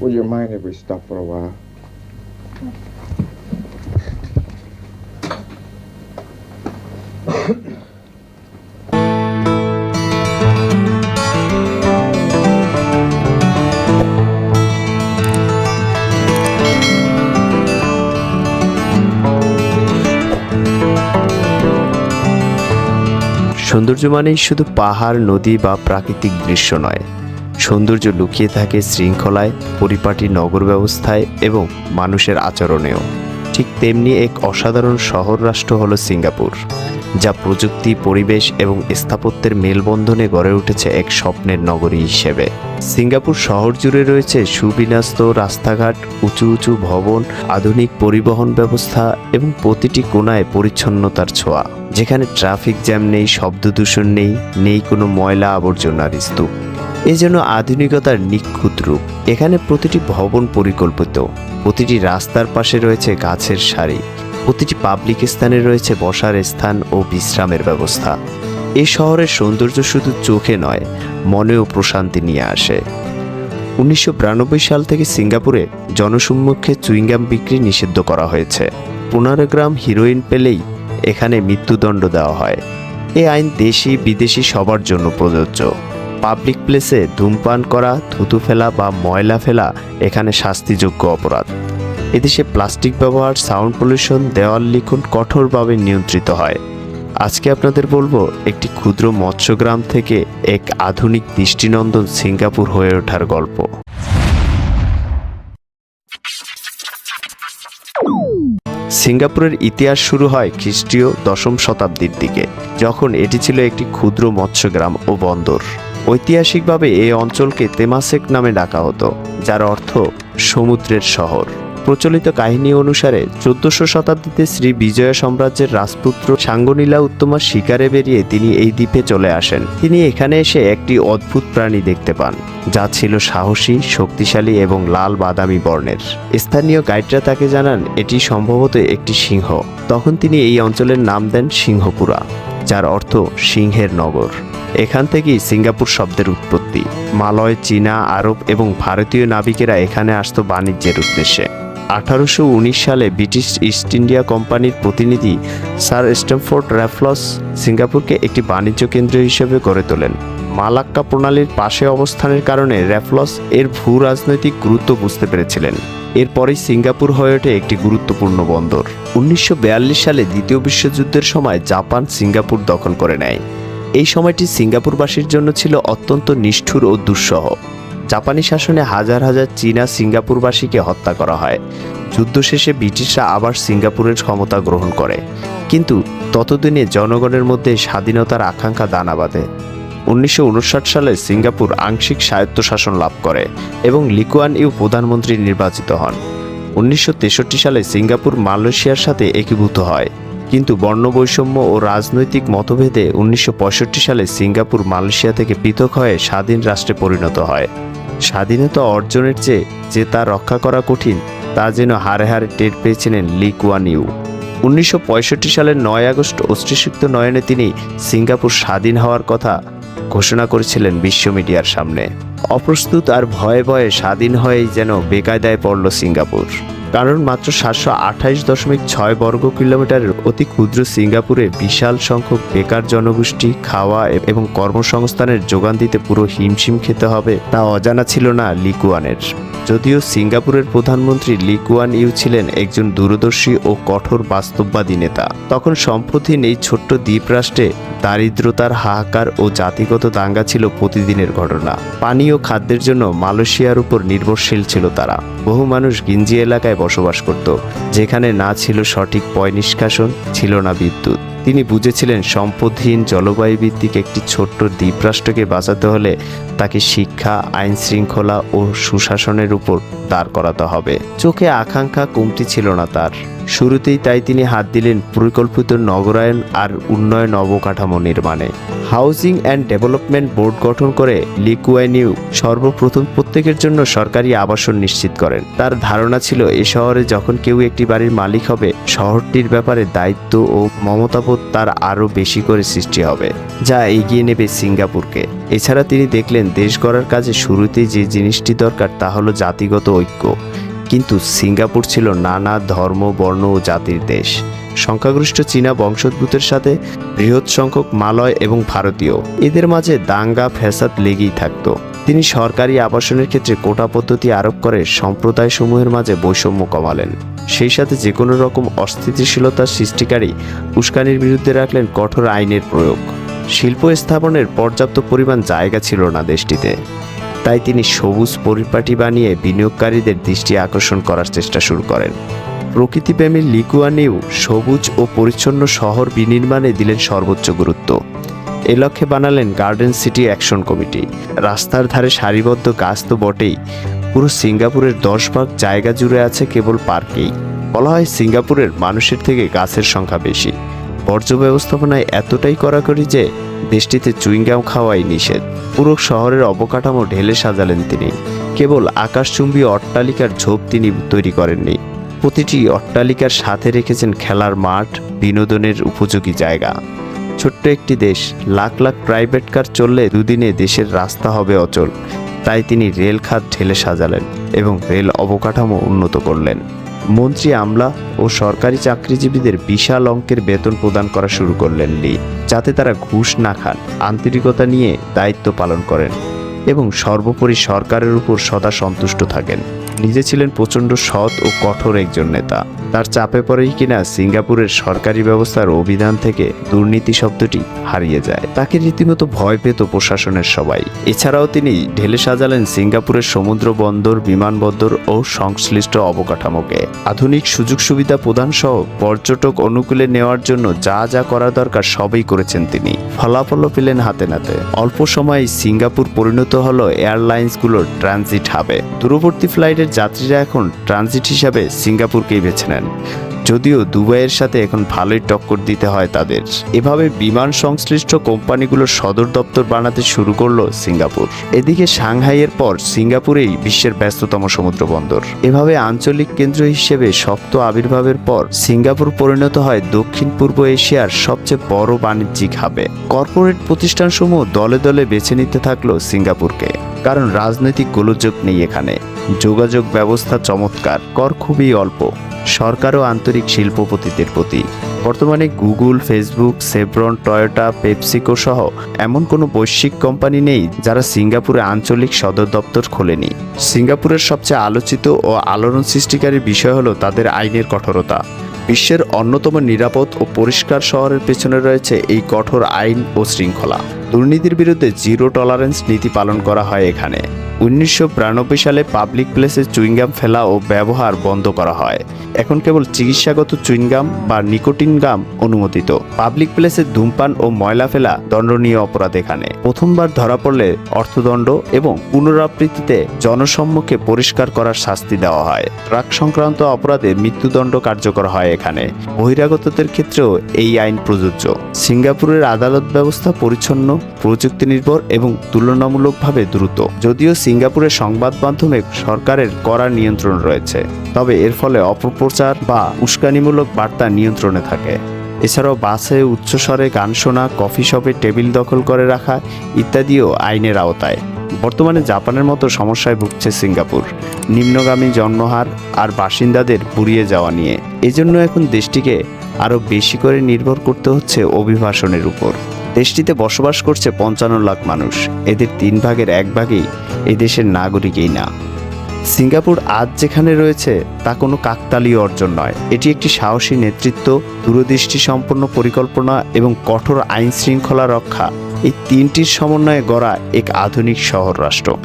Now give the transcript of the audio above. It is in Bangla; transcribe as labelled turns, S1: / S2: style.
S1: Would you mind if we stop for a while?
S2: সৌন্দর্য মানেই শুধু পাহাড় নদী বা প্রাকৃতিক দৃশ্য নয় সৌন্দর্য লুকিয়ে থাকে শৃঙ্খলায়, পরিপাটি নগর ব্যবস্থায় এবং মানুষের আচরণেও। ঠিক তেমনি এক অসাধারণ শহর রাষ্ট্র হলো সিঙ্গাপুর, যা প্রযুক্তি, পরিবেশ এবং স্থাপত্যের মেলবন্ধনে গড়ে উঠেছে এক স্বপ্নের নগরী হিসেবে। সিঙ্গাপুর শহর জুড়ে রয়েছে সুবিন্যস্ত রাস্তাঘাট, উঁচু উঁচু ভবন, আধুনিক পরিবহন ব্যবস্থা এবং প্রতিটি কোনায় পরিচ্ছন্নতার ছোঁয়া, যেখানে ট্রাফিক জ্যাম নেই, শব্দ দূষণ নেই নেই কোনো ময়লা আবর্জনার স্তূপ। এ যেন আধুনিকতার নিখুঁত রূপ। এখানে প্রতিটি ভবন পরিকল্পিত, প্রতিটি রাস্তার পাশে রয়েছে গাছের সারি, প্রতিটি পাবলিক স্থানে রয়েছে বসার স্থান ও বিশ্রামের ব্যবস্থা। এই শহরের সৌন্দর্য শুধু চোখে নয়, মনেও প্রশান্তি নিয়ে আসে। উনিশশো বিরানব্বই সাল থেকে সিঙ্গাপুরে জনসম্মুখে চুইংগাম বিক্রি নিষিদ্ধ করা হয়েছে। পনেরো গ্রাম হিরোইন পেলেই এখানে মৃত্যুদণ্ড দেওয়া হয়। এ আইন দেশি বিদেশি সবার জন্য প্রযোজ্য। পাবলিক প্লেসে ধূমপান করা, থুতু ফেলা বা ময়লা ফেলা এখানে শাস্তিযোগ্য অপরাধ। এদেশে প্লাস্টিক ব্যবহার সাউন্ড পলিউশন দেওয়াল লিখন কঠোরভাবে নিয়ন্ত্রিত হয়। আজকে আপনাদের বলব, একটি ক্ষুদ্র মৎস্যগ্রাম থেকে এক আধুনিক দৃষ্টিনন্দন সিঙ্গাপুর হয়ে ওঠার গল্প। সিঙ্গাপুরের ইতিহাস শুরু হয় খ্রিস্টীয় দশম শতাব্দীর দিকে, যখন এটি ছিল একটি ক্ষুদ্র মৎস্যগ্রাম ও বন্দর। ঐতিহাসিকভাবে এই অঞ্চলকে তেমাসেক নামে ডাকা হতো, যার অর্থ সমুদ্রের শহর। প্রচলিত কাহিনী অনুসারে চোদ্দশো শতাব্দীতে শ্রী বিজয় সাম্রাজ্যের রাজপুত্র সাঙ্গনীলা উত্তমার শিকারে বেরিয়ে তিনি এই দ্বীপে চলে আসেন। তিনি এখানে এসে একটি অদ্ভুত প্রাণী দেখতে পান, যা ছিল সাহসী, শক্তিশালী এবং লাল বাদামি বর্ণের। স্থানীয় গাইডরা তাকে জানান, এটি সম্ভবত একটি সিংহ। তখন তিনি এই অঞ্চলের নাম দেন সিংহপুরা, যার অর্থ সিংহের নগর। এখান থেকেই সিঙ্গাপুর শব্দের উৎপত্তি। মালয়, চীনা, আরব এবং ভারতীয় নাবিকেরা এখানে আসত বাণিজ্যের উদ্দেশ্যে। আঠারোশো উনিশ সালে ব্রিটিশ ইস্ট ইন্ডিয়া কোম্পানির প্রতিনিধি স্যার স্ট্যামফোর্ড র্যাফলস সিঙ্গাপুরকে একটি বাণিজ্য কেন্দ্র হিসেবে গড়ে তোলেন। মালাক্কা প্রণালীর পাশে অবস্থানের কারণে র্যাফলস এর ভূ রাজনৈতিক গুরুত্ব বুঝতে পেরেছিলেন। এরপরেই সিঙ্গাপুর হয়ে ওঠে একটি গুরুত্বপূর্ণ বন্দর। উনিশশো বিয়াল্লিশ সালে দ্বিতীয় বিশ্বযুদ্ধের সময় জাপান সিঙ্গাপুর দখল করে নেয়। এই সময়টি সিঙ্গাপুরবাসীর জন্য ছিল অত্যন্ত নিষ্ঠুর ও দুঃসহ। জাপানি শাসনে হাজার হাজার চীনা সিঙ্গাপুরবাসীকে হত্যা করা হয়। যুদ্ধ শেষে ব্রিটিশরা আবার সিঙ্গাপুরের ক্ষমতা গ্রহণ করে। কিন্তু ততদিনে জনগণের মধ্যে স্বাধীনতার আকাঙ্ক্ষা দানা বাঁধে। উনিশশো উনষাট সালে সিঙ্গাপুর আংশিক স্বায়ত্তশাসন লাভ করে এবং লিকুয়ান ইউ প্রধানমন্ত্রী নির্বাচিত হন। উনিশশো তেষট্টি সালে সিঙ্গাপুর মালয়েশিয়ার সাথে একীভূত হয়। কিন্তু বর্ণবৈষম্য ও রাজনৈতিক মতভেদে উনিশশো পঁয়ষট্টি সালে সিঙ্গাপুর, মালয়েশিয়া থেকে পৃথক হয়ে স্বাধীন রাষ্ট্রে পরিণত হয়। স্বাধীনতা অর্জনের চেয়ে যে তা রক্ষা করা কঠিন, তা যেন হারে হারে টের পেয়েছিলেন লি কুয়ান ইউ। উনিশশো সালের নয় আগস্ট অস্ত্রসিক্ত নয়নে তিনি সিঙ্গাপুর স্বাধীন হওয়ার কথা ঘোষণা করেছিলেন বিশ্ব মিডিয়ার সামনে। অপ্রস্তুত আর ভয়ে ভয়ে স্বাধীন হয়েই যেন বেকায়দায় পড়ল সিঙ্গাপুর। কারণ মাত্র সাতশো আঠাইশ দশমিক ছয় বর্গ কিলোমিটারের অতি ক্ষুদ্র সিঙ্গাপুরে বিশাল সংখ্যক বেকার জনগোষ্ঠী, খাওয়া এবং কর্মসংস্থানের যোগান দিতে পুরো হিমশিম খেতে হবে তা অজানা ছিল না লিকুয়ানের। যদিও সিঙ্গাপুরের প্রধানমন্ত্রী লিকুয়ান ইউ ছিলেন একজন দূরদর্শী ও কঠোর বাস্তববাদী নেতা। তখন সম্প্রতিন এই ছোট্ট দ্বীপরাষ্ট্রে দারিদ্রতার হাহাকার ও জাতিগত দাঙ্গা ছিল প্রতিদিনের ঘটনা। পানি ও খাদ্যের জন্য মালয়েশিয়ার উপর নির্ভরশীল ছিল তারা। বহু মানুষ গিঞ্জি এলাকায় বসবাস করত। যেখানে না ছিল সঠিক পয় নিষ্কাশন, ছিল না বিদ্যুৎ। তিনি বুঝেছিলেন সম্পদহীন জলবায়ু ভিত্তিক একটি ছোট্ট দ্বীপরাষ্ট্রকে বাঁচাতে হলে তাকে শিক্ষা আইন শৃঙ্খলা ও সুশাসনের উপর দাঁড় করাতে হবে। চোখে আকাঙ্ক্ষা কমতি ছিল না তার। শুরুতেই তাই তিনি হাত দিলেন পরিকল্পিত নগরায়ন আর উন্নয়ন অবকাঠামো নির্মাণে। হাউজিং অ্যান্ড ডেভেলপমেন্ট বোর্ড গঠন করে লিকুয়াইনিউ সর্বপ্রথম প্রত্যেকের জন্য সরকারি আবাসন নিশ্চিত করেন। তার ধারণা ছিল, এ শহরে যখন কেউ একটি বাড়ির মালিক হবে, শহরটির ব্যাপারে দায়িত্ব ও মমতাবোধ তার আরও বেশি করে সৃষ্টি হবে। যা এগিয়ে নেবে সিঙ্গাপুরকে। এছাড়া তিনি দেখলেন, দেশ গড়ার কাজে শুরুতেই যে জিনিসটি দরকার তা হলো জাতিগত ঐক্য। কিন্তু সিঙ্গাপুর ছিল নানা ধর্ম, বর্ণ ও জাতির দেশ। সংখ্যাগরিষ্ঠ চীনা বংশোদ্ভূতের সাথে বৃহৎ সংখ্যক মালয় এবং ভারতীয়। এদের মাঝে দাঙ্গা, ফ্যাসাদ লেগেই থাকতো। তিনি সরকারি আবাসনের ক্ষেত্রে কোটা পদ্ধতি আরোপ করে সম্প্রদায়সমূহের মাঝে বৈষম্য কমালেন। সেই সাথে যে কোনো রকম অস্থিতিশীলতার সৃষ্টিকারী উস্কানির বিরুদ্ধে রাখলেন কঠোর আইনের প্রয়োগ। শিল্প স্থাপনের পর্যাপ্ত পরিমাণ জায়গা ছিল না দেশটিতে। তাই তিনি সবুজ পরিপাটি বানিয়ে বিনিয়োগকারীদের দৃষ্টি আকর্ষণ করার চেষ্টা শুরু করেন। প্রকৃতিপ্রেমী লিকুয়ানিউ সবুজ ও পরিচ্ছন্ন শহর বিনির্মাণে দিলেন সর্বোচ্চ গুরুত্ব। এ লক্ষ্যে বানালেন গার্ডেন সিটি অ্যাকশন কমিটি। রাস্তার ধারে সারিবদ্ধ গাছ তো বটেই। পুরো সিঙ্গাপুরের দশ ভাগ জায়গা জুড়ে আছে কেবল পার্কেই। বলা হয় সিঙ্গাপুরের মানুষের থেকে গাছের সংখ্যা বেশি। বর্জ্য ব্যবস্থাপনায় এতটাই কড়াকড়ি যে দেশটিতে চুইংগাম খাওয়াই নিষেধ। পুরো শহরের অবকাঠামো ঢেলে সাজালেন তিনি। কেবল আকাশচুম্বী অট্টালিকার ঝোপ তিনি তৈরি করেননি। প্রতিটি অট্টালিকার সাথে রেখেছেন খেলার মাঠ, বিনোদনের উপযোগী জায়গা। ছোট্ট একটি দেশ, লাখ লাখ প্রাইভেট কার চললে দুদিনে দেশের রাস্তা হবে অচল। তাই তিনি রেল খাত ঢেলে সাজালেন এবং রেল অবকাঠামো উন্নত করলেন। মন্ত্রী আমলা ও সরকারি চাকরিজীবীদের বিশাল অঙ্কের বেতন প্রদান করা শুরু করলেন লি, যাতে তারা ঘুষ না খান। আন্তরিকতা নিয়ে দায়িত্ব পালন করেন এবং সর্বোপরি সরকারের উপর সদা সন্তুষ্ট থাকেন। নিজে ছিলেন প্রচণ্ড সৎ ও কঠোর একজন নেতা। তার চাপে পড়েই কিনা সিঙ্গাপুরের সরকারি ব্যবস্থার অভিধান থেকে দুর্নীতি শব্দটি হারিয়ে যায়। তাকে রীতিমতো ভয় পেত প্রশাসনের সবাই। এছাড়াও তিনি ঢেলে সাজালেন সিঙ্গাপুরের সমুদ্র বন্দর, বিমানবন্দর ও সংশ্লিষ্ট অবকাঠামোকে। আধুনিক সুযোগ সুবিধা প্রদান সহ পর্যটক অনুকূলে নেওয়ার জন্য যা যা করা দরকার সবই করেছেন তিনি। ফলাফলও পেলেন হাতে নাতে। অল্প সময়ে সিঙ্গাপুর পরিণত হলো এয়ারলাইন্সগুলোর ট্রানজিট হাবে। দূরবর্তী ফ্লাইটের যাত্রীরা এখন ট্রানজিট হিসাবে সিঙ্গাপুরকেই বেছে নেন। যদিও দুবাইয়ের সাথে এখন ভালোই টক্কর দিতে হয় তাদের। এভাবে বিমান সংশ্লিষ্ট কোম্পানিগুলোর সদর দপ্তর বানাতে শুরু করল সিঙ্গাপুর। এদিকে সাংহাইয়ের পর সিঙ্গাপুরেই বিশ্বের ব্যস্ততম সমুদ্র বন্দর এভাবে আঞ্চলিক কেন্দ্র হিসেবে শক্ত আবির্ভাবের পর সিঙ্গাপুর পরিণত হয় দক্ষিণ পূর্ব এশিয়ার সবচেয়ে বড় বাণিজ্যিক হাবে। কর্পোরেট প্রতিষ্ঠানসমূহ দলে দলে বেছে নিতে থাকল সিঙ্গাপুরকে। কারণ রাজনৈতিক গোলযোগ নেই এখানে। যোগাযোগ ব্যবস্থা চমৎকার, কর খুবই অল্প। সরকারও আন্তরিক শিল্পপতিদের প্রতি। বর্তমানে Google, Facebook, Chevron, Toyota, PepsiCo সহ এমন কোনো বৈশ্বিক কোম্পানি নেই যারা সিঙ্গাপুরে আঞ্চলিক সদর দপ্তর খোলেনি। সিঙ্গাপুরের সবচেয়ে আলোচিত ও আলোড়ন সৃষ্টিকারী বিষয় হলো তাদের আইনের কঠোরতা। বিশ্বের অন্যতম নিরাপদ ও পরিষ্কার শহরের পেছনে রয়েছে এই কঠোর আইন ও শৃঙ্খলা। দুর্নীতির বিরুদ্ধে জিরো টলারেন্স নীতি পালন করা হয় এখানে। উনিশশো সালে পাবলিক প্লেসে চুইংগাম ফেলা ও ব্যবহার বন্ধ করা হয়। এখন কেবল চিকিৎসাগত চুইংগাম বা নিকোটিন গাম অনুমোদিত। পাবলিক প্লেসে ধূমপান ও ময়লা ফেলা দণ্ডনীয় অপরাধ এখানে। প্রথমবার ধরা পড়লে অর্থদণ্ড এবং পুনরাবৃত্তিতে জনসম্মুখে পরিষ্কার করার শাস্তি দেওয়া হয়। ট্রাক সংক্রান্ত অপরাধে মৃত্যুদণ্ড কার্যকর হয় এখানে। বহিরাগতদের ক্ষেত্রেও এই আইন প্রযোজ্য। সিঙ্গাপুরের আদালত ব্যবস্থা পরিচ্ছন্ন প্রযুক্তি নির্ভর এবং তুলনামূলকভাবে দ্রুত। যদিও সিঙ্গাপুরের সংবাদ মাধ্যমে সরকারের কড়া নিয়ন্ত্রণ রয়েছে। তবে এর ফলে অপপ্রচার বা উস্কানিমূলক বার্তা নিয়ন্ত্রণে থাকে। এছাড়াও বাসে উচ্চস্বরে গান শোনা, কফি শপে টেবিল দখল করে রাখা ইত্যাদিও আইনের আওতায়। বর্তমানে জাপানের মতো সমস্যায় ভুগছে সিঙ্গাপুর। নিম্নগামী জন্মহার আর বাসিন্দাদের পুড়িয়ে যাওয়া নিয়ে। এজন্য এখন দেশটিকে আরও বেশি করে নির্ভর করতে হচ্ছে অভিবাসনের উপর। দেশটিতে বসবাস করছে পঞ্চান্ন লাখ মানুষ। এদের তিন ভাগের এক ভাগই এই দেশের নাগরিকই না। সিঙ্গাপুর আজ যেখানে রয়েছে, তা কোনো কাকতালীয় অর্জন নয়। এটি একটি সাহসী নেতৃত্ব দূরদৃষ্টি সম্পন্ন পরিকল্পনা এবং কঠোর আইন শৃঙ্খলা রক্ষা। এই তিনটির সমন্বয়ে গড়া এক আধুনিক শহর রাষ্ট্র